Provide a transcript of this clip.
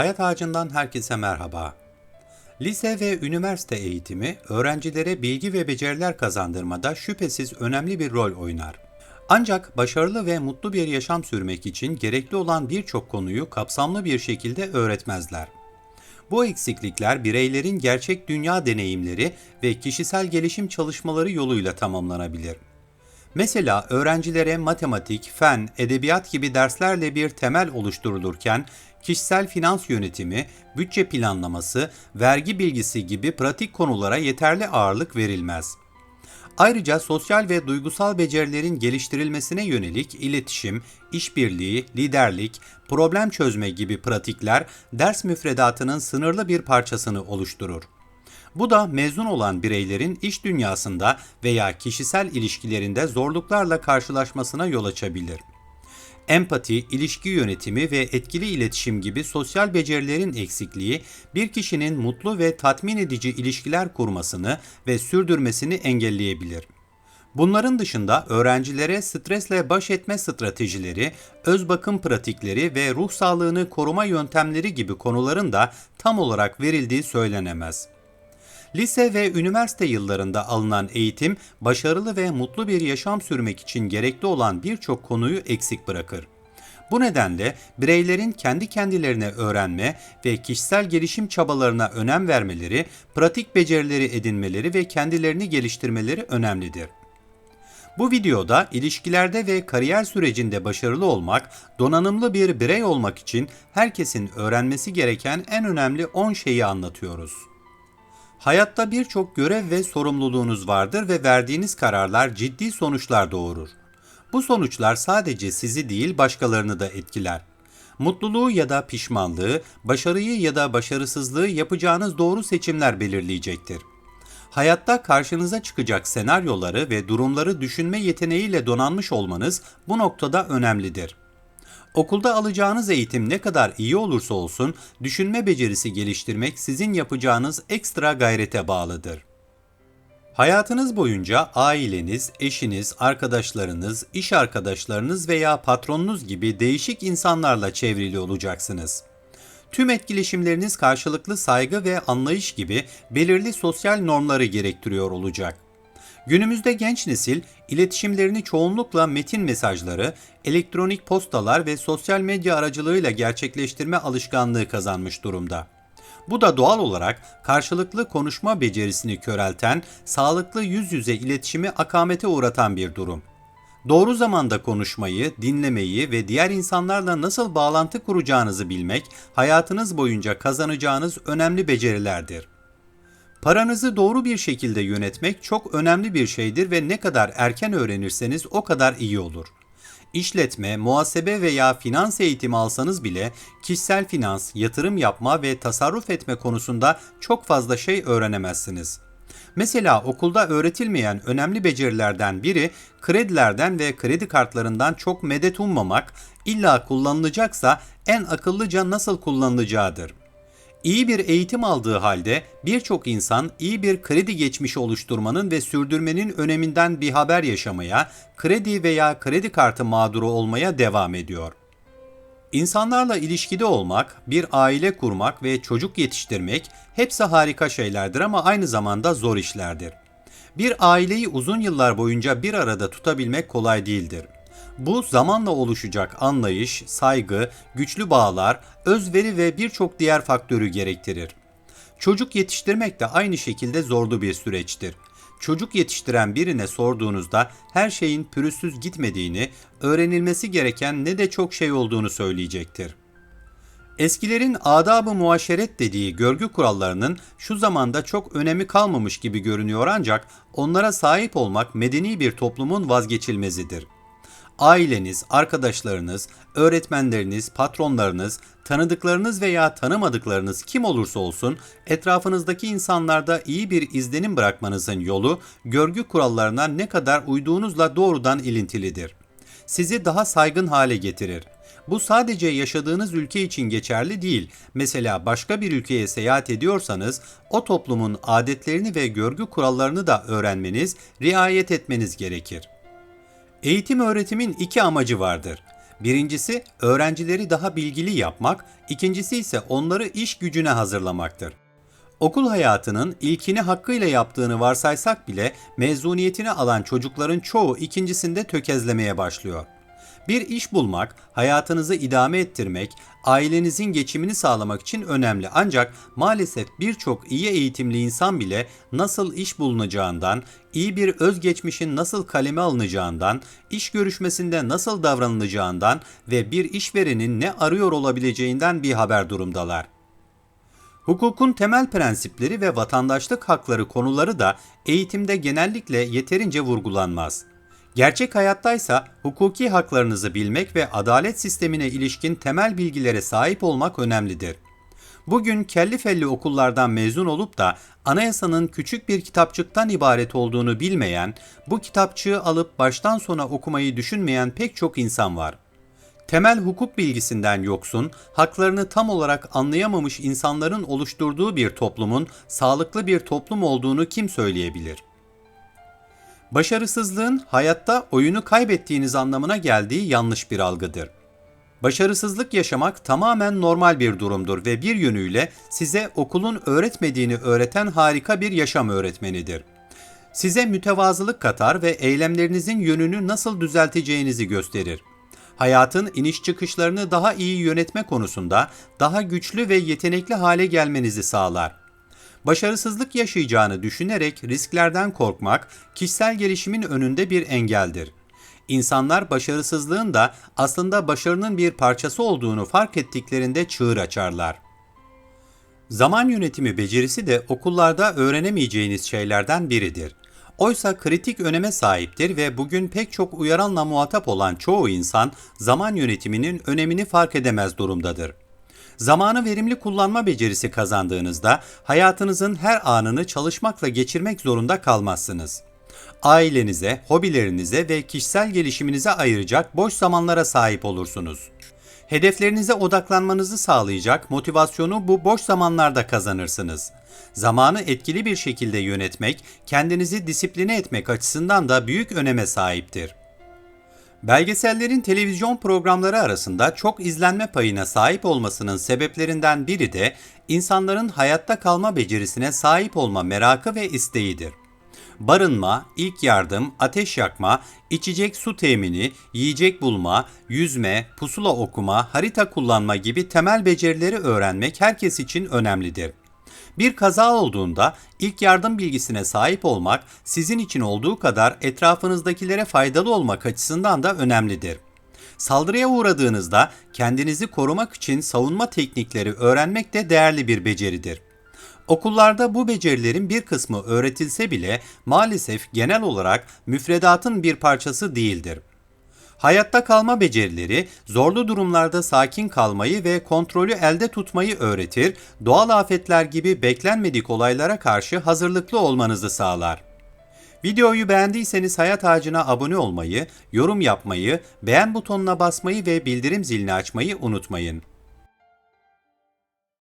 Hayat Ağacı'ndan herkese merhaba. Lise ve üniversite eğitimi öğrencilere bilgi ve beceriler kazandırmada şüphesiz önemli bir rol oynar. Ancak başarılı ve mutlu bir yaşam sürmek için gerekli olan birçok konuyu kapsamlı bir şekilde öğretmezler. Bu eksiklikler bireylerin gerçek dünya deneyimleri ve kişisel gelişim çalışmaları yoluyla tamamlanabilir. Mesela öğrencilere matematik, fen, edebiyat gibi derslerle bir temel oluşturulurken kişisel finans yönetimi, bütçe planlaması, vergi bilgisi gibi pratik konulara yeterli ağırlık verilmez. Ayrıca sosyal ve duygusal becerilerin geliştirilmesine yönelik iletişim, işbirliği, liderlik, problem çözme gibi pratikler ders müfredatının sınırlı bir parçasını oluşturur. Bu da mezun olan bireylerin iş dünyasında veya kişisel ilişkilerinde zorluklarla karşılaşmasına yol açabilir. Empati, ilişki yönetimi ve etkili iletişim gibi sosyal becerilerin eksikliği bir kişinin mutlu ve tatmin edici ilişkiler kurmasını ve sürdürmesini engelleyebilir. Bunların dışında öğrencilere stresle baş etme stratejileri, öz bakım pratikleri ve ruh sağlığını koruma yöntemleri gibi konuların da tam olarak verildiği söylenemez. Lise ve üniversite yıllarında alınan eğitim, başarılı ve mutlu bir yaşam sürmek için gerekli olan birçok konuyu eksik bırakır. Bu nedenle bireylerin kendi kendilerine öğrenme ve kişisel gelişim çabalarına önem vermeleri, pratik becerileri edinmeleri ve kendilerini geliştirmeleri önemlidir. Bu videoda ilişkilerde ve kariyer sürecinde başarılı olmak, donanımlı bir birey olmak için herkesin öğrenmesi gereken en önemli 10 şeyi anlatıyoruz. Hayatta birçok görev ve sorumluluğunuz vardır ve verdiğiniz kararlar ciddi sonuçlar doğurur. Bu sonuçlar sadece sizi değil başkalarını da etkiler. Mutluluğu ya da pişmanlığı, başarıyı ya da başarısızlığı yapacağınız doğru seçimler belirleyecektir. Hayatta karşınıza çıkacak senaryoları ve durumları düşünme yeteneğiyle donanmış olmanız bu noktada önemlidir. Okulda alacağınız eğitim ne kadar iyi olursa olsun düşünme becerisi geliştirmek sizin yapacağınız ekstra gayrete bağlıdır. Hayatınız boyunca aileniz, eşiniz, arkadaşlarınız, iş arkadaşlarınız veya patronunuz gibi değişik insanlarla çevrili olacaksınız. Tüm etkileşimleriniz karşılıklı saygı ve anlayış gibi belirli sosyal normları gerektiriyor olacak. Günümüzde genç nesil iletişimlerini çoğunlukla metin mesajları, elektronik postalar ve sosyal medya aracılığıyla gerçekleştirme alışkanlığı kazanmış durumda. Bu da doğal olarak karşılıklı konuşma becerisini körelten, sağlıklı yüz yüze iletişimi akamete uğratan bir durum. Doğru zamanda konuşmayı, dinlemeyi ve diğer insanlarla nasıl bağlantı kuracağınızı bilmek, hayatınız boyunca kazanacağınız önemli becerilerdir. Paranızı doğru bir şekilde yönetmek çok önemli bir şeydir ve ne kadar erken öğrenirseniz o kadar iyi olur. İşletme, muhasebe veya finans eğitimi alsanız bile kişisel finans, yatırım yapma ve tasarruf etme konusunda çok fazla şey öğrenemezsiniz. Mesela okulda öğretilmeyen önemli becerilerden biri kredilerden ve kredi kartlarından çok medet ummamak, illa kullanılacaksa en akıllıca nasıl kullanılacağıdır. İyi bir eğitim aldığı halde birçok insan iyi bir kredi geçmişi oluşturmanın ve sürdürmenin öneminden bir haber yaşamaya, kredi veya kredi kartı mağduru olmaya devam ediyor. İnsanlarla ilişkide olmak, bir aile kurmak ve çocuk yetiştirmek hepsi harika şeylerdir ama aynı zamanda zor işlerdir. Bir aileyi uzun yıllar boyunca bir arada tutabilmek kolay değildir. Bu zamanla oluşacak anlayış, saygı, güçlü bağlar, özveri ve birçok diğer faktörü gerektirir. Çocuk yetiştirmek de aynı şekilde zorlu bir süreçtir. Çocuk yetiştiren birine sorduğunuzda her şeyin pürüzsüz gitmediğini, öğrenilmesi gereken ne de çok şey olduğunu söyleyecektir. Eskilerin adab-ı muaşeret dediği görgü kurallarının şu zamanda çok önemi kalmamış gibi görünüyor ancak onlara sahip olmak medeni bir toplumun vazgeçilmezidir aileniz, arkadaşlarınız, öğretmenleriniz, patronlarınız, tanıdıklarınız veya tanımadıklarınız kim olursa olsun etrafınızdaki insanlarda iyi bir izlenim bırakmanızın yolu görgü kurallarına ne kadar uyduğunuzla doğrudan ilintilidir. Sizi daha saygın hale getirir. Bu sadece yaşadığınız ülke için geçerli değil. Mesela başka bir ülkeye seyahat ediyorsanız o toplumun adetlerini ve görgü kurallarını da öğrenmeniz, riayet etmeniz gerekir. Eğitim öğretimin iki amacı vardır. Birincisi öğrencileri daha bilgili yapmak, ikincisi ise onları iş gücüne hazırlamaktır. Okul hayatının ilkini hakkıyla yaptığını varsaysak bile mezuniyetini alan çocukların çoğu ikincisinde tökezlemeye başlıyor. Bir iş bulmak, hayatınızı idame ettirmek, ailenizin geçimini sağlamak için önemli. Ancak maalesef birçok iyi eğitimli insan bile nasıl iş bulunacağından, iyi bir özgeçmişin nasıl kaleme alınacağından, iş görüşmesinde nasıl davranılacağından ve bir işverenin ne arıyor olabileceğinden bir haber durumdalar. Hukukun temel prensipleri ve vatandaşlık hakları konuları da eğitimde genellikle yeterince vurgulanmaz. Gerçek hayattaysa hukuki haklarınızı bilmek ve adalet sistemine ilişkin temel bilgilere sahip olmak önemlidir. Bugün kelli felli okullardan mezun olup da anayasanın küçük bir kitapçıktan ibaret olduğunu bilmeyen, bu kitapçığı alıp baştan sona okumayı düşünmeyen pek çok insan var. Temel hukuk bilgisinden yoksun, haklarını tam olarak anlayamamış insanların oluşturduğu bir toplumun sağlıklı bir toplum olduğunu kim söyleyebilir? Başarısızlığın hayatta oyunu kaybettiğiniz anlamına geldiği yanlış bir algıdır. Başarısızlık yaşamak tamamen normal bir durumdur ve bir yönüyle size okulun öğretmediğini öğreten harika bir yaşam öğretmenidir. Size mütevazılık katar ve eylemlerinizin yönünü nasıl düzelteceğinizi gösterir. Hayatın iniş çıkışlarını daha iyi yönetme konusunda daha güçlü ve yetenekli hale gelmenizi sağlar. Başarısızlık yaşayacağını düşünerek risklerden korkmak kişisel gelişimin önünde bir engeldir. İnsanlar başarısızlığın da aslında başarının bir parçası olduğunu fark ettiklerinde çığır açarlar. Zaman yönetimi becerisi de okullarda öğrenemeyeceğiniz şeylerden biridir. Oysa kritik öneme sahiptir ve bugün pek çok uyaranla muhatap olan çoğu insan zaman yönetiminin önemini fark edemez durumdadır. Zamanı verimli kullanma becerisi kazandığınızda hayatınızın her anını çalışmakla geçirmek zorunda kalmazsınız. Ailenize, hobilerinize ve kişisel gelişiminize ayıracak boş zamanlara sahip olursunuz. Hedeflerinize odaklanmanızı sağlayacak motivasyonu bu boş zamanlarda kazanırsınız. Zamanı etkili bir şekilde yönetmek, kendinizi disipline etmek açısından da büyük öneme sahiptir. Belgesellerin televizyon programları arasında çok izlenme payına sahip olmasının sebeplerinden biri de insanların hayatta kalma becerisine sahip olma merakı ve isteğidir. Barınma, ilk yardım, ateş yakma, içecek su temini, yiyecek bulma, yüzme, pusula okuma, harita kullanma gibi temel becerileri öğrenmek herkes için önemlidir. Bir kaza olduğunda ilk yardım bilgisine sahip olmak sizin için olduğu kadar etrafınızdakilere faydalı olmak açısından da önemlidir. Saldırıya uğradığınızda kendinizi korumak için savunma teknikleri öğrenmek de değerli bir beceridir. Okullarda bu becerilerin bir kısmı öğretilse bile maalesef genel olarak müfredatın bir parçası değildir. Hayatta kalma becerileri zorlu durumlarda sakin kalmayı ve kontrolü elde tutmayı öğretir, doğal afetler gibi beklenmedik olaylara karşı hazırlıklı olmanızı sağlar. Videoyu beğendiyseniz Hayat Ağacı'na abone olmayı, yorum yapmayı, beğen butonuna basmayı ve bildirim zilini açmayı unutmayın.